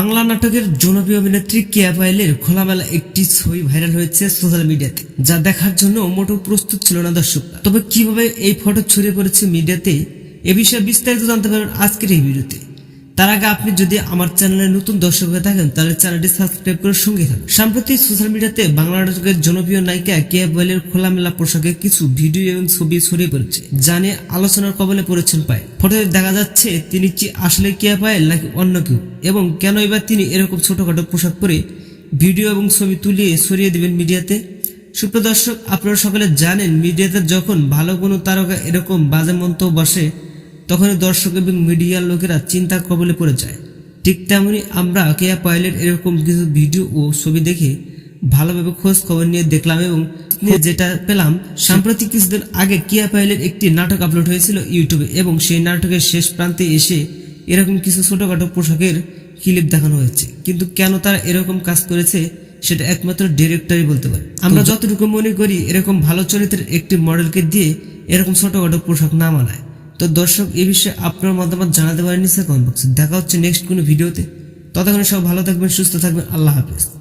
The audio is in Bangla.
বাংলা নাটকের জনপ্রিয় অভিনেত্রী কেয়া পায়েলের খোলামেলা একটি ছবি ভাইরাল হয়েছে সোশ্যাল মিডিয়াতে, যা দেখার জন্য মোটেও প্রস্তুত ছিল না দর্শক তবে কীভাবে এই ফটো ছড়িয়ে পড়েছে মিডিয়াতে, এ বিষয়ে বিস্তারিত জানতে পারবেন আজকের এই ভিডিওতে। তার আগে আপনি যদি আমার চ্যানেলে নতুন দর্শক হয়ে থাকেন, তাহলে চ্যানেলটি সাবস্ক্রাইব করে সঙ্গে থাকুন। সাম্প্রতিক সোশ্যাল মিডিয়াতে বাংলা নাটকের জনপ্রিয় নায়িকা কেয়া পায়েলের খোলামেলা পোশাকে কিছু ভিডিও এবং ছবি ছড়িয়ে পড়েছে নিয়ে আলোচনার কবলে পড়েছেন পায় ফটোতে দেখা যাচ্ছে তিনি কি আসলে কেয়া পায়েল নাকি অন্য কেউ, এবং কেন এবার তিনি এরকম ছোটখাটো পোশাক পরে ভিডিও এবং ছবি তুলিয়ে ছড়িয়ে দিবেন মিডিয়াতে? সুপ্রিয় দর্শক, আপনারা সকলে জানেন, মিডিয়াতে যখন ভালো কোনো তারকা এরকম বাজে মন্তব্য বসে তখনই দর্শক এবং মিডিয়ার লোকেরা চিন্তার কবলে পড়ে যায়। ঠিক তেমনি আমরা কেয়া পাইলের এরকম কিছু ভিডিও ও ছবি দেখে ভালোভাবে খোঁজ খবর নিয়ে দেখলাম এবং যেটা পেলাম সাম্প্রতিক কিছুদিন আগে কিয়া পাইলের একটি নাটক আপলোড হয়েছিল ইউটিউবে এবং সেই নাটকের শেষ প্রান্তে এসে এরকম কিছু ছোটখাটো পোশাকের ক্লিপ দেখানো হয়েছে। কিন্তু কেন তারা এরকম কাজ করেছে সেটা একমাত্র ডিরেক্টরই বলতে পারে। আমরা যতটুকু মনে করি এরকম ভালো চরিত্রের একটি মডেলকে দিয়ে এরকম ছোটখাটো পোশাক না মানায়। তো দর্শক এ বিষয়ে আপনার মতামত জানাতে পারেন নিচে কমেন্ট বক্সে। দেখা হচ্ছে নেক্সট কোনো ভিডিওতে। ততক্ষণে সব ভালো থাকবেন, সুস্থ থাকবেন। আল্লাহ হাফেজ।